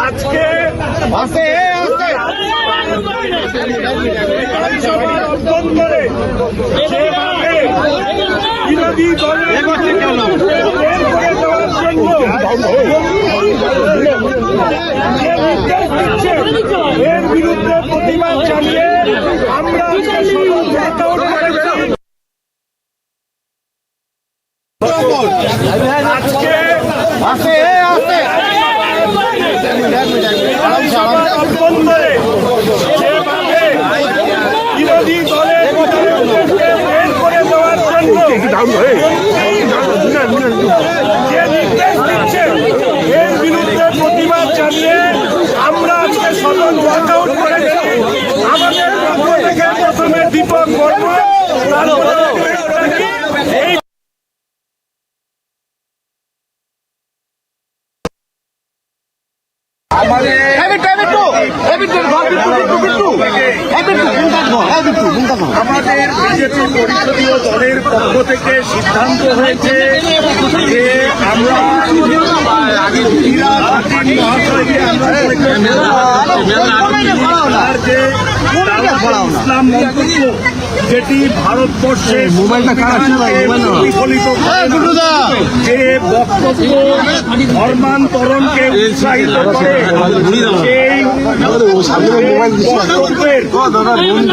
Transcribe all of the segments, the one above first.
আজকে বিরোধী দলের এর বিরুদ্ধে প্রতিবাদ জানিয়ে আমরা আজকে সদন walkout করেছি। আজকে বিধানসভার অভ্যন্তরে যেভাবে বিরোধী দলের বিধায়কদেরকে বের করে দেওয়ার যে বিরুদ্ধে প্রতিবাদ জানিয়ে আমরা আমাদের দীপক বর্মা বিজেপি পরিষদীয় দলের পক্ষ থেকে সিদ্ধান্ত হয়েছে যে আমরা ইসলাম মন্তব্য যেটি ভারতবর্ষের প্রতিফলিত যে বক্তব্য ধর্মান্তরণকে উৎসাহিত করে সেই বক্তব্যের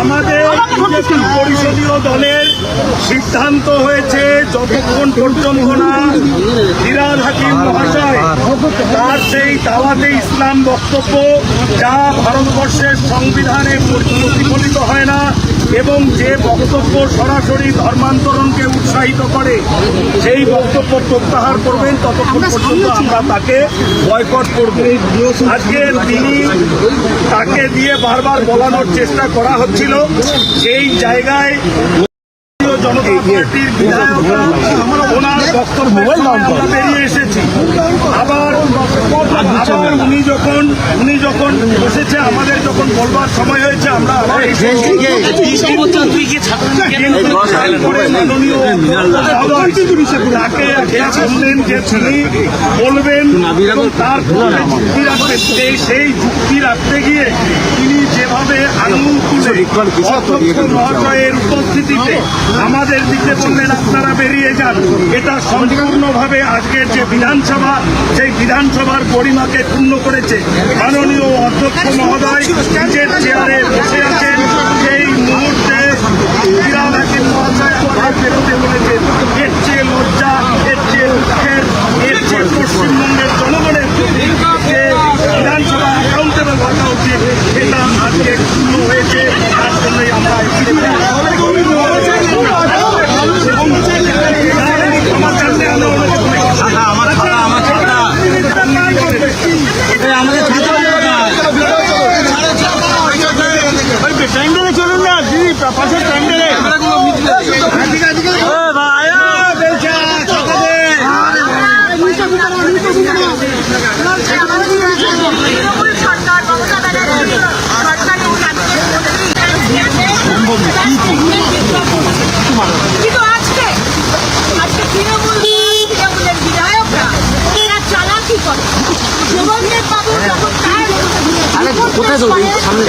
আমাদের দলের সিদ্ধান্ত হয়েছে যতক্ষণ পর্যন্ত না হিরাল হাকিম মহাশয় তার সেই দাওয়াতে ইসলাম বক্তব্য যা ভারতবর্ষের সংবিধানে প্রতিফলিত হয় না এবং যে বক্তব্য সরাসরি ধর্মান্তরণকে উৎসাহিত করে সেই বক্তব্য প্রত্যাহার করবেন ততক্ষণ পর্যন্ত আমরা তাকে বয়কট করব। আজকে তিনি তাকে দিয়ে বারবার বলানোর চেষ্টা করা হচ্ছিল। সেই জায়গায় জনতা পার্টির ওনার বক্তব্য আমরা বেরিয়ে এসেছি আবার আবার উনি যখন উনি যখন বসেছে আমাদের যখন বলবার সময় হয়েছে আমরা আবার বলবেন তার যুক্তি রাখবেন সেই যুক্তি রাখতে গিয়ে তিনি যেভাবে আঙুল তুলে মহাশয়ের উপস্থিতিতে আমাদের দিকে বললেন, আপনারা বেরিয়ে যান। এটা সম্পূর্ণভাবে আজকের যে বিধানসভা, সেই বিধানসভার গরিমাকে পূর্ণ করেছে মাননীয় অধ্যক্ষ মহোদয় নিজের চেয়ারে বসে আছেন, সেই মুহূর্তে বিরাট বলেছেন, এর চেয়ে লজ্জা, এর চেয়ে দুঃখের, এর চেয়ে পশ্চিমবঙ্গের জনগণের যে বিধানসভা অ্যাকাউন্টেবল হওয়া উচিত এটা আজকে পূর্ণ হয়েছে তার জন্যই আমরা আমার কাছে আমার প্যান্ডেলে চলুন না দিদি পাশের প্যান্ডেলে তৃণমূল সরকার মমতা ব্যানার্জি সরকারি কিন্তু আজকে আজকে তৃণমূল তৃণমূলের বিধায়করা এরা চালাকি করে যুবকদের বাবু যখন কোথায়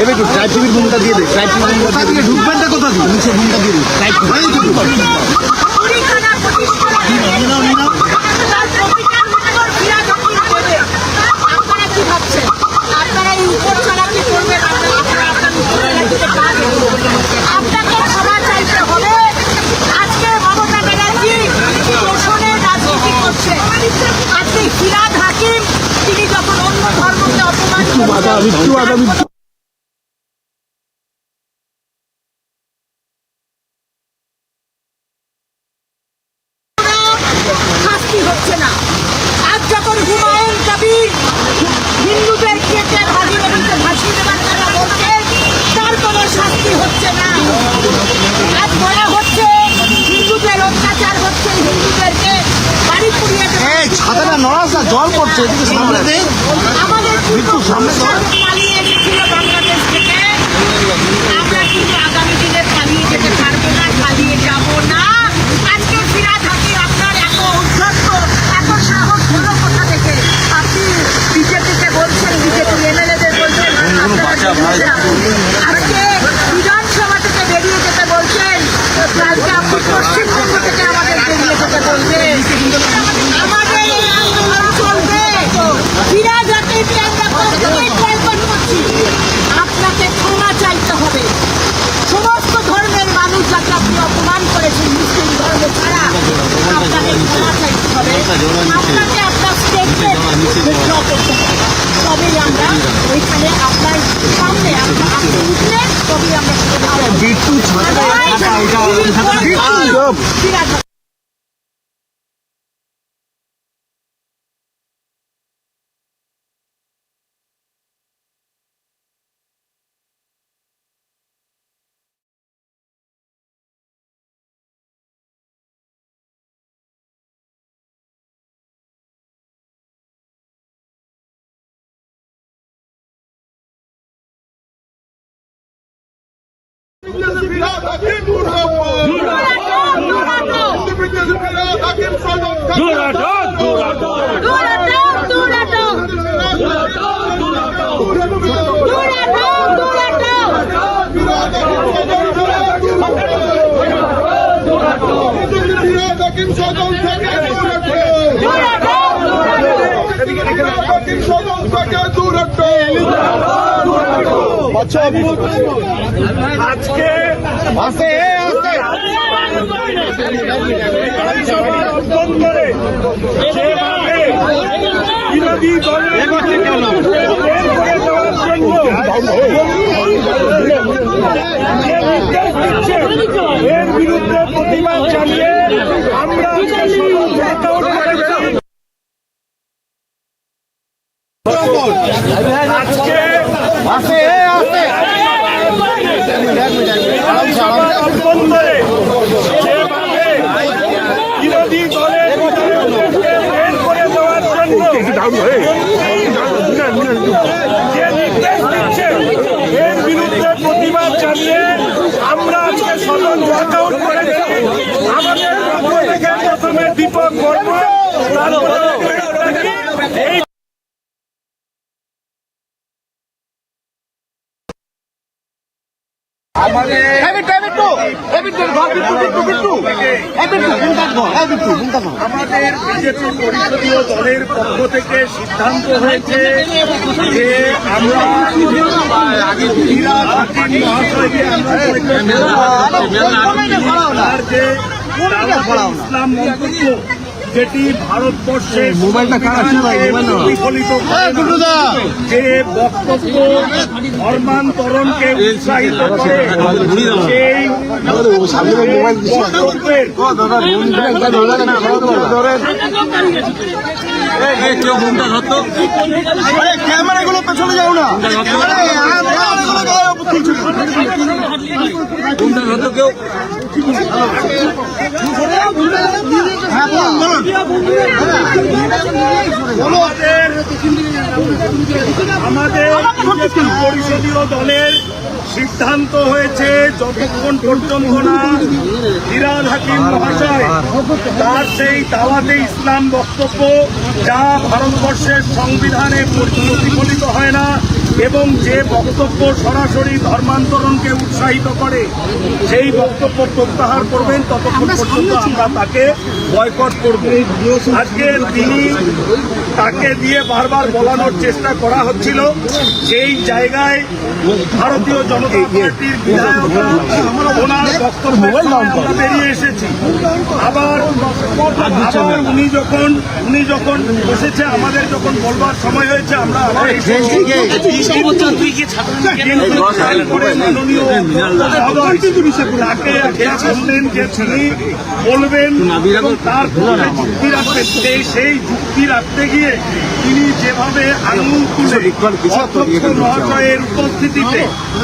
এবার একটু ড্রাইভ টিভির ভূমিকা দিয়ে দে ড্রাইভ টিভির ভূমিকা দিয়ে ঢুকবেনটা কোথা দিয়ে? নিচে ভূমিকা দিয়ে দে ড্রাইভ কুড়িখানা প্রতিষ্ঠা তার প্রতিটার উপর বিরাজমান করবে। আপনারা কি ভাবছেন আপনারা এই উপর চালাকি করবেন আপনারা আপনার উপরে রাখতে পারবেন আপনাকে ক্ষমা চাইতে হবে আজকে মমতা ব্যানার্জি শোষণের রাজনীতি করছে আজকে ফিরাদ হাকিম তিনি যখন অন্য ধর্মকে অপমান করছেন শাস্তি হচ্ছে না আজ যখন হুমায়ুন কবির করা হচ্ছে হিন্দুদের অত্যাচার হচ্ছে হিন্দুদেরকে বাড়ি পুড়িয়ে দেওয়া এই ছাতাটা নড়াস না জল পড়ছে এদিকে সামনে দে আমাদের বিট্টু, সামনে সর। পালিয়ে এসেছিল বাংলাদেশ থেকে আমরা কিন্তু আগামী দিনে পালিয়ে যেতে পারব না পালিয়ে যাব না আজকে ফিরাদ হাকি আপনার এত উদ্ধত্ত এত সাহস হলো কোথা থেকে আপনি বিজেপিকে বলছেন বিজেপি এমএলএদের বলছেন আপনারা বেরিয়ে যান। আজকে বিধানসভা থেকে বেরিয়ে যেতে বলছেন কালকে আপনি পশ্চিমবঙ্গ থেকে আমাদের বেরিয়ে যেতে বলবেন আমাদের এই আন্দোলন চলবে ফিরাদ হাকিমকে আমরা প্রত্যেকেই বয়কট করছি আপনাকে ক্ষমা চাইতে হবে সমস্ত ধর্মের মানুষ যাকে আপনি অপমান করেছেন মুসলিম ধর্ম ছাড়া আপনাকে ক্ষমা চাইতে হবে আপনাকে আপনার স্টেটমেন্ট withdraw করতে হবে তবেই আমরা ওইখানে আপনার সামনে আপনি উঠলে তবেই আমরা ক্ষমা পাবো। বিট্টু ছাতাটা ছাতা এটা বিট্টু ফিরাদ আজকে এর বিরুদ্ধে প্রতিবাদ জানিয়ে আমরা আজকে সদর লকআউট করেছি আজকে আস্তে এ আস্তে বিধানসভার অভ্যন্তরে যেভাবে বিরোধী দলের বিধায়কদেরকে বের করে দেওয়ার জন্য যে নির্দেশ দিচ্ছে এর বিরুদ্ধে প্রতিবাদ জানিয়ে আমরা আজকে সদন ওয়ার্কআউট করেছি আমাদের পক্ষ থেকে প্রথমে দীপক বর্মা তারপরে এই আমাদের এ বিট্টু এ বিট্টু এ বিট্টু ঘর বিট্টু বিট্টু বিট্টু এ বিট্টু চিন্তা কর এ বিট্টু চিন্তা কর আমাদের বিজেপি পরিষদীয় দলের পক্ষ থেকে সিদ্ধান্ত হয়েছে যে আমরা মহাশয়কে আমরা যে ইসলাম মন্তব্য যেটি। প্রতিফলিত যে বক্তব্য ধর্মান্তরণকে উৎসাহিত করে সেই। ক্যামেরাগুলো পেছনে যাও না আমাদের পরিষদীয় দলের সিদ্ধান্ত হয়েছে, যতক্ষণ পর্যন্ত না ইরান হাকিম মহাশয় তার সেই দাওয়াতে ইসলাম বক্তব্য, যা ভারতবর্ষের সংবিধানে প্রতিফলিত হয় না এবং যে বক্তব্য সরাসরি ধর্মান্তরণকে উৎসাহিত করে সেই বক্তব্য প্রত্যাহার করবেন ততক্ষণ পর্যন্ত আমরা তাকে বয়কট করব। আজকে তিনি তাকে দিয়ে বারবার বলানোর চেষ্টা করা হচ্ছিল। সেই জায়গায় ভারতীয় জনতা পার্টির বিধায়করা ওনার আমরা বেরিয়ে এসেছি। আবার আবার উনি যখন উনি যখন বসেছে আমাদের যখন বলবার সময় হয়েছে আমরা আবার বলবেন তার যুক্তি রাখবেন সেই সেই যুক্তি রাখতে গিয়ে তিনি যেভাবে আঙুল তুলে অধ্যক্ষ মহাশয়ের উপস্থিতিতে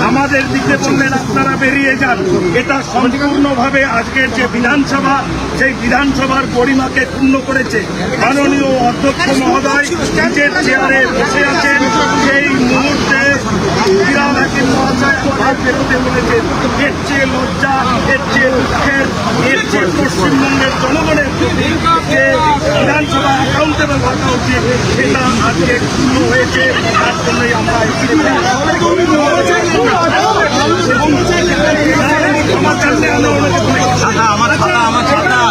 আমাদের দিকে বললেন আপনারা বেরিয়ে যান এটা সম্পূর্ণভাবে আজকের যে বিধানসভা সেই বিধানসভার গরিমাকে ক্ষুণ্ণ করেছে। মাননীয় অধ্যক্ষ মহোদয় চেয়ারে বসে আছেন। সেই মুহূর্তে এর চেয়ে লজ্জা পশ্চিমবঙ্গের জনগণের বিধানসভা হয়েছে। তার জন্যই আমরা। আমার কাছে আমরা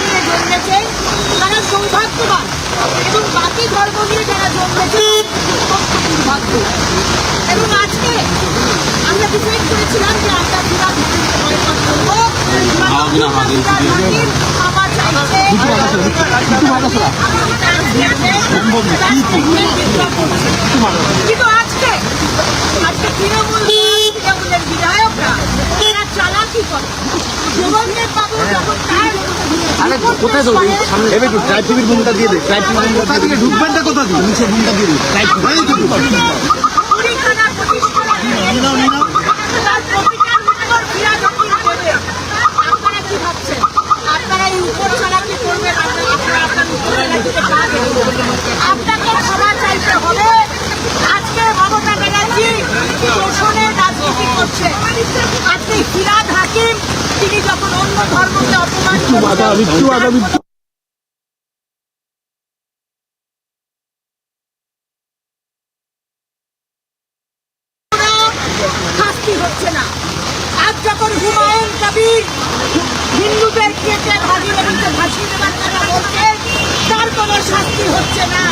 নিয়ে জন্মেছে তারা সৌভাগ্যবান এবং বাকি ধর্ম নিয়ে যারা জন্মেছে দুর্ভাগ্য এবং আজকে আমরা ডিসাইড করেছিলাম যে আমরা বয়কট করব চাইছে কিন্তু আজকে আজকে তৃণমূল তৃণমূলের বিধায়করা এরা চালাকি করে দেবন্দর বাবু যখন তার কোথায় তো এবার একটু ট্রাইব টিভির ভূমিকা দিয়ে দে ট্রাইব টিভির কোথা থেকে ঢুকবেনটা কোথা দিয়ে নিচে ভূমিকা দিয়ে দিই পারবেন আপনাকে ক্ষমা চাইতে হবে আজকে মমতা ব্যানার্জি শোষণের রাজনীতি করছে। আজকে ফিরাদ হাকিম তিনি যখন অন্য ধর্মকে হচ্ছে না। আজ যখন হুমায়ুন কবির হিন্দুদের কেটে কথা বলছে, তার কোনো শাস্তি হচ্ছে না।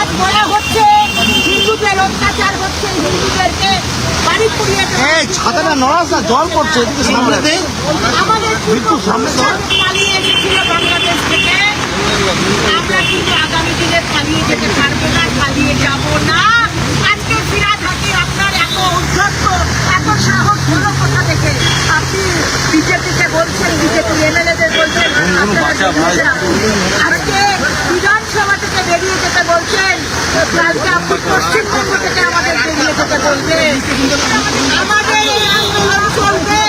আজ বলা হচ্ছে হিন্দুদের অত্যাচার হচ্ছে হিন্দুদেরকে বাড়ি পুড়িয়ে এই ছাতাটা নড়াস না জল পড়ছে এদিকে সামনে। দে আমাদের বিট্টু, সামনে ধর। পালিয়ে এসেছিল বাংলাদেশ থেকে। আমরা কিন্তু আগামী দিনে পালিয়ে যেতে পারব না পালিয়ে যাব না। আজকে ফিরাদ হাকি আপনার এত উদ্ধত্ত এত সাহস হলো কোথা থেকে? আপনি বিজেপিকে বলছেন বিজেপি এমএলএদের বলছেন। আজকে বিধানসভা থেকে বেরিয়ে যেতে বলছেন। কালকে আপনি পশ্চিমবঙ্গ থেকে আমাদের বেরিয়ে যেতে বলবেন আমাদের এই আন্দোলন চলবে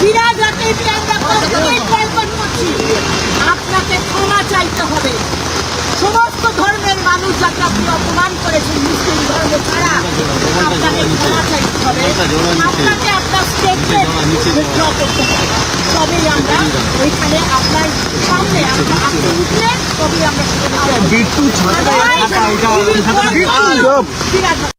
ফিরাজ হাকিমকে আমরা কখনোই বয়কট করছি আপনাকে ক্ষমা চাইতে হবে সমস্ত ধর্মের মানুষ যাকে আপনি অপমান করেছেন মুসলিম ধর্ম ছাড়া আপনাকে ক্ষমা চাইতে হবে আপনাকে আপনার স্টেটমেন্ট withdraw করতে হবে তবেই আমরা ওইখানে আপনার সামনে আমরা আপনি উঠলে তবেই আমরা সেখানে যাব।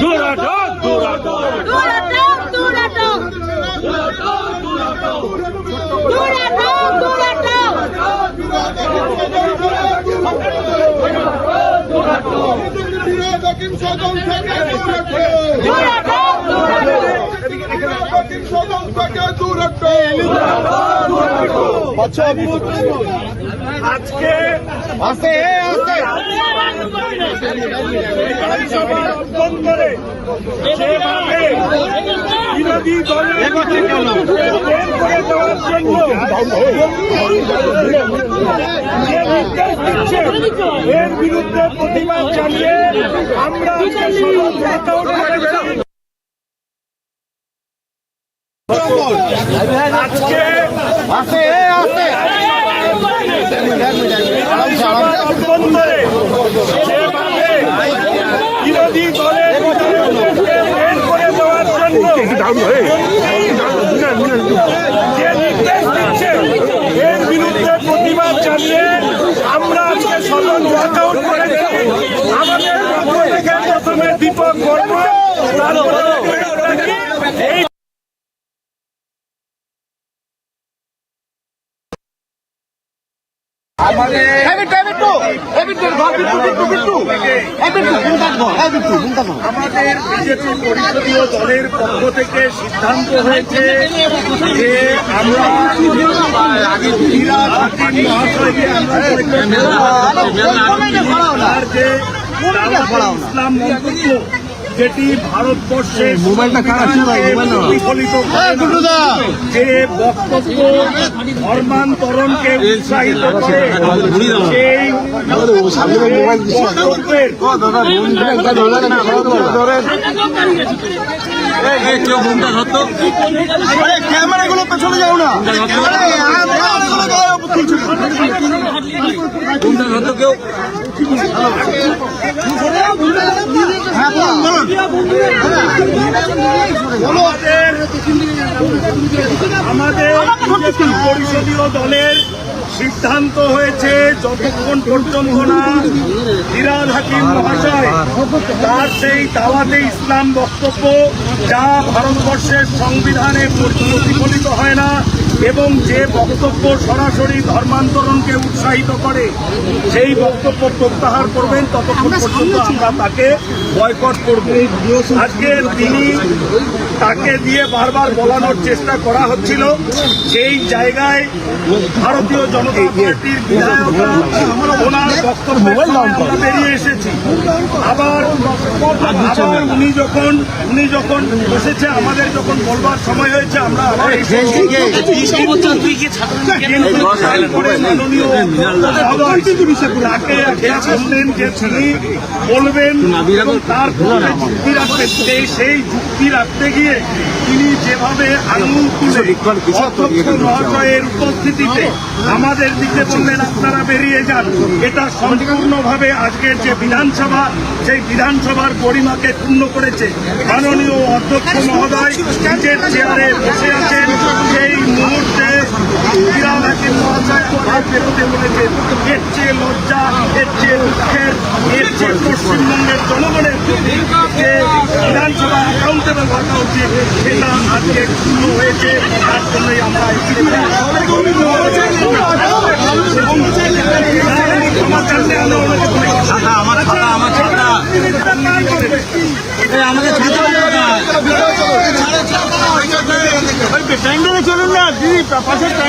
ছাতা ওটা ছাতাটা বিট্টু ফিরাজ দূরাটক। দূরাটক দূরাটক। দূরাটক দূরাটক। আচ্ছা আজকে যেভাবে বিরোধী দলের করে দেওয়ার জন্য যে নির্দেশ দিচ্ছে এর বিরুদ্ধে প্রতিবাদ জানিয়ে আমরা আজকে বিরোধী দলের করে দেওয়ার জন্য যে নির্দেশ দিচ্ছে এর বিরুদ্ধে প্রতিবাদ জানিয়ে আমরা আজকে সদন ওয়াকআউট করেছি আমাদের পক্ষ থেকে প্রথমে দীপক বর্মা তারপরে এই এ বিট্টু, এ বিট্টু, এ বিট্টু, ঘর বিট্টু, বিট্টু, বিট্টু। এ বিট্টু, ঘুম থাকব, এ বিট্টু, ঘুম থাকব। আমাদের বিজেপি পরিষদীয় দলের পক্ষ থেকে সিদ্ধান্ত হয়েছে যে আমরা মহাশয়কে আমরা ইসলাম মন্তব্য যেটি নাও। প্রতিফলিত। গুড্ডুদা। যে বক্তব্য ধর্মান্তরণকে উৎসাহিত করে সেই বক্তব্যের আরে ক্যামেরাগুলো পেছনে যাও না। তুলছো হ্যাঁ আমাদের পরিষদীয় দলের সিদ্ধান্ত হয়েছে যতক্ষণ পর্যন্ত না হিরাল হাকিম মহাশয় তার সেই দাওয়াতে ইসলাম বক্তব্য যা ভারতবর্ষের সংবিধানে প্রতিফলিত হয় না এবং যে বক্তব্য সরাসরি ধর্মান্তরণকে উৎসাহিত করে সেই বক্তব্য প্রত্যাহার করবেন ততক্ষণ পর্যন্ত আমরা তাকে বয়কট করব। আজকে তিনি তাকে দিয়ে বারবার বলানোর চেষ্টা করা হচ্ছিল। সেই জায়গায় ভারতীয় জনতা পার্টির বিধায়করা ওনার আমরা বেরিয়ে এসেছি। আবার আবার উনি যখন উনি যখন বসেছে আমাদের যখন বলবার সময় হয়েছে আমরা আবার বলবেন তার যুক্তি সেই যুক্তি রাখতে গিয়ে তিনি যেভাবে আঙুল তুলে উপস্থিতিতে আমাদের দিকে বললেন আপনারা বেরিয়ে যান। এটা সম্পূর্ণভাবে আজকের যে বিধানসভা সেই বিধানসভার গরিমাকে ক্ষুণ্ণ করেছে মাননীয় অধ্যক্ষ মহোদয় নিজের চেয়ারে বসে আছেন সেই মুহূর্তে হাকিম মহাশয় আমাদের এর চেয়ে লজ্জা এর চেয়ে দুঃখের পশ্চিমবঙ্গের জনগণের প্রতি যে বিধানসভা অ্যাকাউন্টেবল হওয়া উচিত সেটা আজকে ক্ষুণ্ণ হয়েছে তার জন্যই আমরা আমরা প্যান্ডেলে চলুন না, দিদি তৃণমূল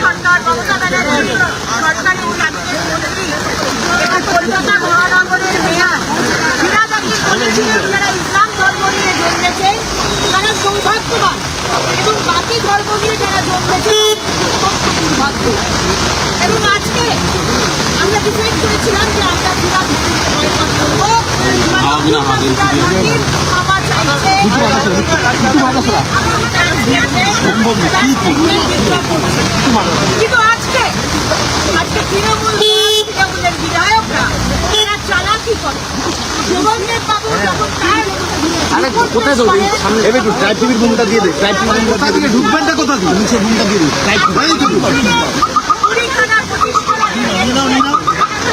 সরকার মমতা ব্যানার্জি সরকারি কলকাতা মহানগরের মেয়র ফিরাদ হাকিম বলেছিলেন যারা ইসলাম ধর্ম নিয়ে জন্মেছে তারা সৌভাগ্যবান এবং বাকি ধর্ম নিয়ে যারা জন্মেছে দুর্ভাগ্য এবং আজকে আমরা ডিসাইড করেছিলাম যে আমরা ফিরাদ বয়কট করব ফিরাদ চাইছে কিন্তু আজকে? আজকে তৃণমূল তৃণমূলের বিধায়করা এরা চালাকি করে। দেবঙ্গের বাবু যখন তার আরে কোথায় ওই সামনে এবার একটু ট্রাইব টিভির রুমটা দিয়ে দে ট্রাইব টিভির রুমটা দিয়ে দে। ঢুকবেনটা কোথা দিয়ে নিচের রুমটা দিয়ে দে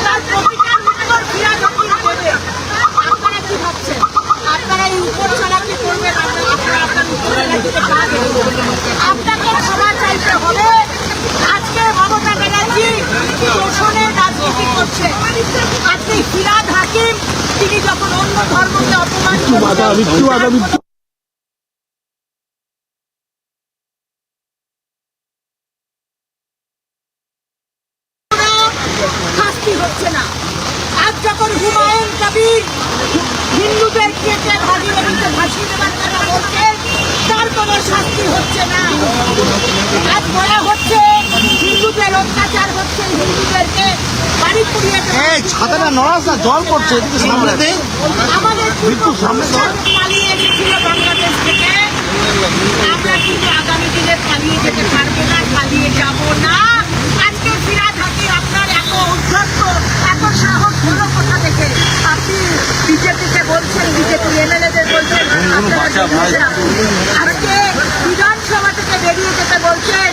তার প্রতিটা উত্তর ফিরাদ হাকিম দেবে আপনারা কি ভাবছেন আপনারা এই উপর ছাড়া কি করবেন আপনারা আপনারা আপনার উপরে রাখতে পারবেন আপনাকে ক্ষমা চাইতে হবে আজকে মমতা ব্যানার্জি শোষণের রাজনীতি করছে আজকে ফিরাদ হাকিম তিনি যখন অন্য ধর্মকে অপমান বাধা হচ্ছে না। আজ যখন হুমায়ুন কবির হিন্দুদের কেটে ভাগিয়ে দিতে ভাসিয়ে দেওয়ার তার কোনো শাস্তি হচ্ছে না। আজ বলা হচ্ছে হিন্দুদের অত্যাচার হচ্ছে হিন্দুদেরকে বাড়ি পুড়িয়ে এই ছাতাটা নড়াস না জল পড়ছে এদিকে সামনে দে। আমাদের বিট্টু, সামনে। পালিয়ে এসেছিল বাংলাদেশ থেকে। আমরা কিন্তু আগামী দিনে পালিয়ে যেতে পারব না পালিয়ে যাব না। আজকে হাকি আপনার এত উদ্ধত্ত এত সাহস হলো কোথা থেকে? আপনি বিজেপিকে বলছেন বিজেপি এমএলএদের বলছেন আজকে বিধানসভা থেকে বেরিয়ে যেতে বলছেন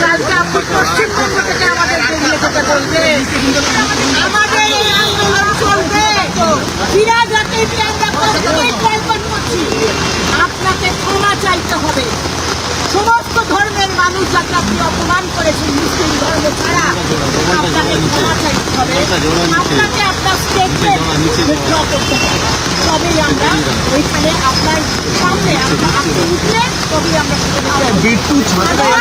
কালকে আপনি পশ্চিমবঙ্গ থেকে আমাদের বেরিয়ে আমাদের এই আন্দোলন চলবে ফিরাদ হাকিমকে আমরা প্রত্যেকেই বয়কট করছি আপনাকে ক্ষমা চাইতে হবে সমস্ত ধর্মের মানুষ যাকে আপনি অপমান করেছেন মুসলিম ধর্ম ছাড়া আপনাকে ক্ষমা চাইতে হবে। আপনাকে আপনার স্টেটমেন্ট উইথড্র করতে হবে। তবেই আমরা ওইখানে আপনার সামনে আমরা আপনি উঠলে তবেই আমরা ঠিক ছাতাটা